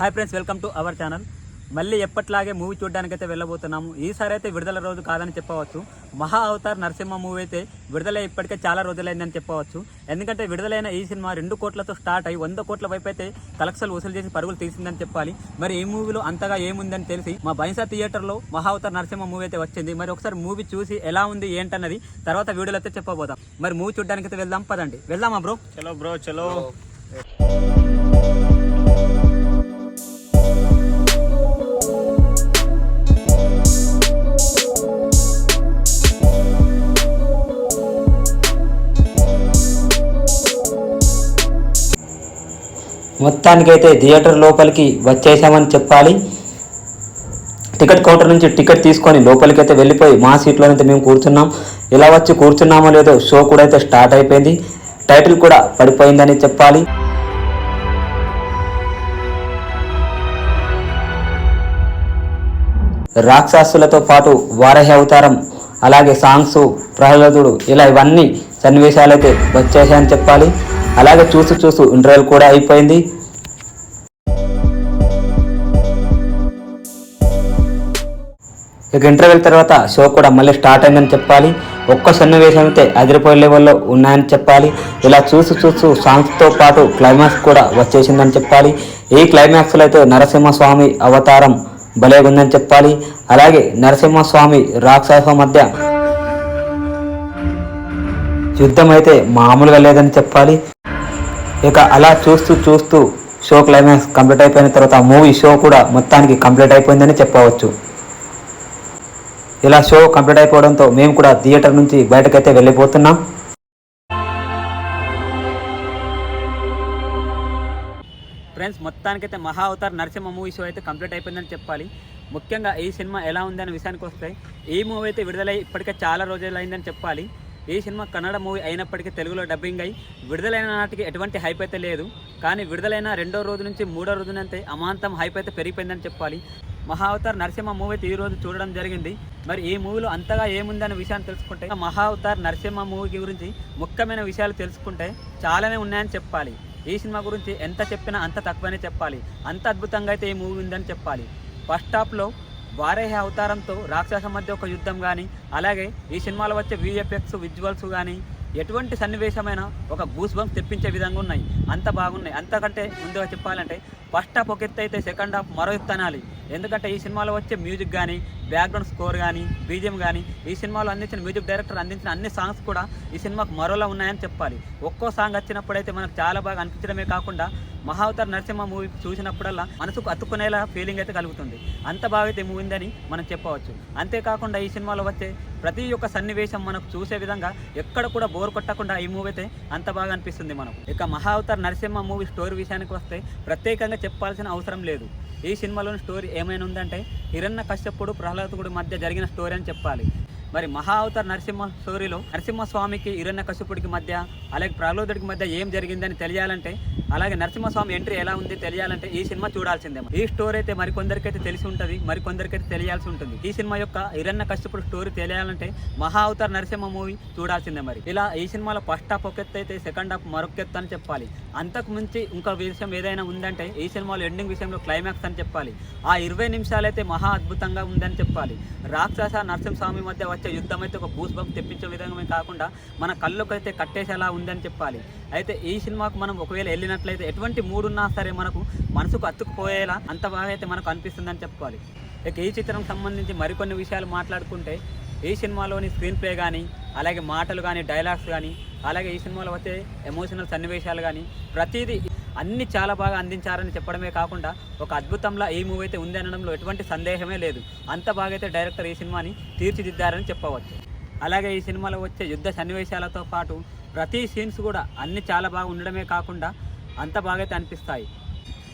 Hi friends welcome to our channel. మళ్ళీ ఎప్పట్లాగే movie చూడడానికైతే వెళ్ళబోతున్నాము. ఈసారి అయితే విడుదల రోజు కాదని చెప్పవచ్చు. మహా అవతార్ నరసింహ మూవీ అయితే విడుదల ఇప్పటికే చాలా రోజులైందని చెప్పవచ్చు. ఎందుకంటే విడుదలైన ఈ సినిమా రెండు కోట్లతో స్టార్ట్ అయ్యి వంద కోట్ల వైపు అయితే కలెక్షన్లు వసూలు చేసి పరుగులు తీసిందని చెప్పాలి. మరి ఈ మూవీలో అంతగా ఏముందని తెలిసి మా బైన్సా థియేటర్లో మహా అవతార్ నరసింహ మూవీ అయితే వచ్చింది. మరి ఒకసారి మూవీ చూసి ఎలా ఉంది ఏంటన్నది తర్వాత వీడియోలో అయితే చెప్పబోదాం. మరి మూవీ చూడడానికి అయితే వెళ్దాం పదండి. వెళ్దామా బ్రో? చలో బ్రో చలో. మొత్తానికైతే థియేటర్ లోపలికి వచ్చేసామని చెప్పాలి. టికెట్ కౌంటర్ నుంచి టికెట్ తీసుకొని లోపలికి అయితే వెళ్ళిపోయి మా సీట్లోనైతే మేము కూర్చున్నాం. ఇలా వచ్చి కూర్చున్నామో లేదో షో కూడా అయితే స్టార్ట్ అయిపోయింది. టైటిల్ కూడా పడిపోయిందని చెప్పాలి. రాక్షసులతో పాటు వారహి అవతారం అలాగే సాంగ్స్ ప్రహ్లాదుడు ఇలా ఇవన్నీ సన్నివేశాలైతే వచ్చేసాయని చెప్పాలి. అలాగే చూస్తూ చూస్తూ ఇంటర్వెల్ కూడా అయిపోయింది. ఇక ఇంటర్వెల్ తర్వాత షో కూడా మళ్ళీ స్టార్ట్ అయిందని చెప్పాలి. ఒక్క సన్నివేశం అయితే అదిరిపోయే లెవెల్లో ఉన్నాయని చెప్పాలి. ఇలా చూసి చూస్తూ సాంగ్స్తో పాటు క్లైమాక్స్ కూడా వచ్చేసిందని చెప్పాలి. ఈ క్లైమాక్స్లో అయితే నరసింహస్వామి అవతారం భలే ఉందని చెప్పాలి. అలాగే నరసింహస్వామి రాక్షస మధ్య యుద్ధం అయితే మామూలుగా లేదని చెప్పాలి. ఇక అలా చూస్తూ చూస్తూ షో క్లైమాక్స్ కంప్లీట్ అయిపోయిన తర్వాత మూవీ షో కూడా మొత్తానికి కంప్లీట్ అయిపోయిందని చెప్పవచ్చు. ఇలా షో కంప్లీట్ అయిపోవడంతో మేము కూడా థియేటర్ నుంచి బయటకైతే వెళ్ళిపోతున్నాం. ఫ్రెండ్స్ మొత్తానికైతే Mahavatar Narasimha movie show అయితే కంప్లీట్ అయిపోయిందని చెప్పాలి. ముఖ్యంగా ఈ సినిమా ఎలా ఉంది అనే విషయానికి వస్తే ఈ మూవీ అయితే విడుదలై ఇప్పటికే చాలా రోజులైందని చెప్పాలి. ఈ సినిమా కన్నడ మూవీ అయినప్పటికీ తెలుగులో డబ్బింగ్ అయి విడుదలైన నాటికి ఎటువంటి హైప్ అయితే లేదు. కానీ విడుదలైన రెండో రోజు నుంచి మూడో రోజునంతే అమాంతం హైప్ అయితే పెరిగిపోయిందని చెప్పాలి. మహావతార్ నరసింహ మూవీ అయితే ఈ రోజు చూడడం జరిగింది. మరి ఈ మూవీలో అంతగా ఏముందనే విషయాన్ని తెలుసుకుంటే మహావతార్ నరసింహ మూవీ గురించి ముఖ్యమైన విషయాలు తెలుసుకుంటే చాలానే ఉన్నాయని చెప్పాలి. ఈ సినిమా గురించి ఎంత చెప్పినా అంత తక్కువనే చెప్పాలి. అంత అద్భుతంగా అయితే ఈ మూవీ ఉందని చెప్పాలి. ఫస్ట్ హాఫ్లో వారేహ అవతారంతో రాక్షస మధ్య ఒక యుద్ధం కానీ అలాగే ఈ సినిమాలో వచ్చే విఎఫ్ఎక్స్ విజువల్స్ కానీ ఎటువంటి సన్నివేశమైన ఒక గూస్ బంప్స్ తెప్పించే విధంగా ఉన్నాయి. అంత బాగున్నాయి. అంతకంటే ముందుగా చెప్పాలంటే ఫస్ట్ హాఫ్ ఒక ఎత్తు అయితే సెకండ్ హాఫ్ మరో ఎత్తు అనాలి. ఎందుకంటే ఈ సినిమాలో వచ్చే మ్యూజిక్ కానీ బ్యాక్గ్రౌండ్ స్కోర్ కానీ బీజిఎం కానీ ఈ సినిమాలో అందించిన మ్యూజిక్ డైరెక్టర్ అందించిన అన్ని సాంగ్స్ కూడా ఈ సినిమాకు మరోలా ఉన్నాయని చెప్పాలి. ఒక్కో సాంగ్ వచ్చినప్పుడైతే మనకు చాలా బాగా అనిపించడమే కాకుండా మహావతార్ నరసింహ మూవీ చూసినప్పుడల్లా మనసుకు అతుక్కునేలా ఫీలింగ్ అయితే కలుగుతుంది. అంత బాగా అయితే మూవీ ఉందని మనం చెప్పవచ్చు. అంతేకాకుండా ఈ సినిమాలో వచ్చే ప్రతి ఒక్క సన్నివేశం మనకు చూసే విధంగా ఎక్కడ కూడా బోర్ కొట్టకుండా ఈ మూవీ అయితే అంత బాగా అనిపిస్తుంది మనకు. ఇక మహావతార్ నరసింహ మూవీ స్టోరీ విషయానికి వస్తే ప్రత్యేకంగా చెప్పాల్సిన అవసరం లేదు. ఈ సినిమాలోని స్టోరీ ఏమైనా ఉందంటే హిరణ్య కశ్యపుడు ప్రహ్లాదుడి మధ్య జరిగిన స్టోరీ అని చెప్పాలి. మరి మహా అవతార్ నరసింహ స్టోరీలో నరసింహస్వామికి హిరణ్య కశ్యపుడికి మధ్య అలాగే ప్రహ్లోదుడికి మధ్య ఏం జరిగిందని తెలియాలంటే అలాగే నరసింహస్వామి ఎంట్రీ ఎలా ఉంది తెలియాలంటే ఈ సినిమా చూడాల్సిందే. ఈ స్టోరీ అయితే మరికొందరికైతే తెలిసి ఉంటుంది మరికొందరికైతే తెలియాల్సి ఉంటుంది. ఈ సినిమా యొక్క ఇరణ్య కశ్యపుడు స్టోరీ తెలియాలంటే మహా అవతార్ నరసింహ మూవీ చూడాల్సిందే మరి. ఇలా ఈ సినిమాలో ఫస్ట్ హాఫ్ ఒక ఎత్తు అయితే సెకండ్ హాఫ్ మరొక ఎత్తు అని చెప్పాలి. అంతకు మించి ఇంకో విషయం ఏదైనా ఉందంటే ఈ సినిమాలో ఎండింగ్ విషయంలో క్లైమాక్స్ అని చెప్పాలి. ఆ ఇరవై నిమిషాలైతే మహా అద్భుతంగా ఉందని చెప్పాలి. రాక్షస నరసింహస్వామి మధ్య వచ్చే యుద్ధం అయితే ఒక భూస్ బంప్ తెప్పించే విధంగా కాకుండా మన కళ్ళకైతే కట్టేసేలా ఉందని చెప్పాలి. అయితే ఈ సినిమాకు మనం ఒకవేళ వెళ్ళినట్లయితే ఎటువంటి మూడు ఉన్నా సరే మనకు మనసుకు అతుక్కుపోయేలా అంత బాగా అయితే మనకు అనిపిస్తుందని చెప్పుకోవాలి. ఇక ఈ చిత్రం సంబంధించి మరికొన్ని విషయాలు మాట్లాడుకుంటే ఈ సినిమాలోని స్క్రీన్ ప్లే కానీ అలాగే మాటలు కానీ డైలాగ్స్ కానీ అలాగే ఈ సినిమాలో వచ్చే ఎమోషనల్ సన్నివేశాలు కానీ ప్రతిదీ అన్ని చాలా బాగా అందించారని చెప్పడమే కాకుండా ఒక అద్భుతంలా ఈ మూవీ అయితే ఉంది అనడంలో ఎటువంటి సందేహమే లేదు. అంత బాగా అయితే డైరెక్టర్ ఈ సినిమాని తీర్చిదిద్దారని చెప్పవచ్చు. అలాగే ఈ సినిమాలో వచ్చే యుద్ధ సన్నివేశాలతో పాటు ప్రతి సీన్స్ కూడా అన్ని చాలా బాగా ఉండడమే కాకుండా అంత బాగా అయితే అనిపిస్తాయి.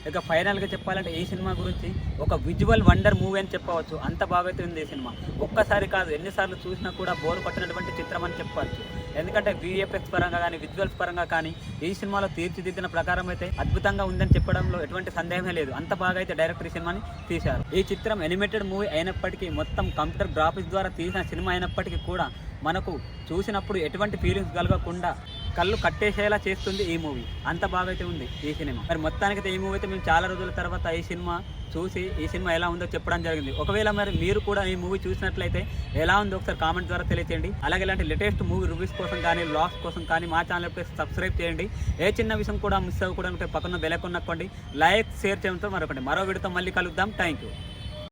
ఇక ఫైనల్గా చెప్పాలంటే ఈ సినిమా గురించి ఒక విజువల్ వండర్ మూవీ అని చెప్పవచ్చు. అంత బాగైతే ఉంది ఈ సినిమా. ఒక్కసారి కాదు ఎన్నిసార్లు చూసినా కూడా బోర్ కొట్టినటువంటి చిత్రం అని చెప్పవచ్చు. ఎందుకంటే విఎఫ్ఎక్స్ పరంగా కానీ విజువల్స్ పరంగా కానీ ఈ సినిమాలో తీర్చిదిద్దిన ప్రకారం అయితే అద్భుతంగా ఉందని చెప్పడంలో ఎటువంటి సందేహమే లేదు. అంత బాగా అయితే డైరెక్టర్ ఈ సినిమాని తీశారు. ఈ చిత్రం ఎనిమేటెడ్ మూవీ అయినప్పటికీ మొత్తం కంప్యూటర్ గ్రాఫిక్స్ ద్వారా తీసిన సినిమా అయినప్పటికీ కూడా మనకు చూసినప్పుడు ఎటువంటి ఫీలింగ్స్ కలగకుండా కళ్ళు కట్టేసేలా చేస్తుంది ఈ మూవీ. అంత బాగా అయితే ఉంది ఈ సినిమా. మరి మొత్తానికైతే ఈ మూవీ అయితే మేము చాలా రోజుల తర్వాత ఈ సినిమా చూసి ఈ సినిమా ఎలా ఉందో చెప్పడం జరిగింది. ఒకవేళ మరి మీరు కూడా ఈ మూవీ చూసినట్లయితే ఎలా ఉందో ఒకసారి కామెంట్ ద్వారా తెలియచేయండి. అలాగే ఇలాంటి లేటెస్ట్ మూవీ రివ్యూస్ కోసం కానీ లాక్స్ కోసం కానీ మా ఛానల్ సబ్స్క్రైబ్ చేయండి. ఏ చిన్న విషయం కూడా మిస్ అవ్వకూడదు పక్కన బెలకొన్నక్కోండి లైక్ షేర్ చేయడంతో మరొకటి. మరో వీడితో మళ్ళీ కలుద్దాం. Thank you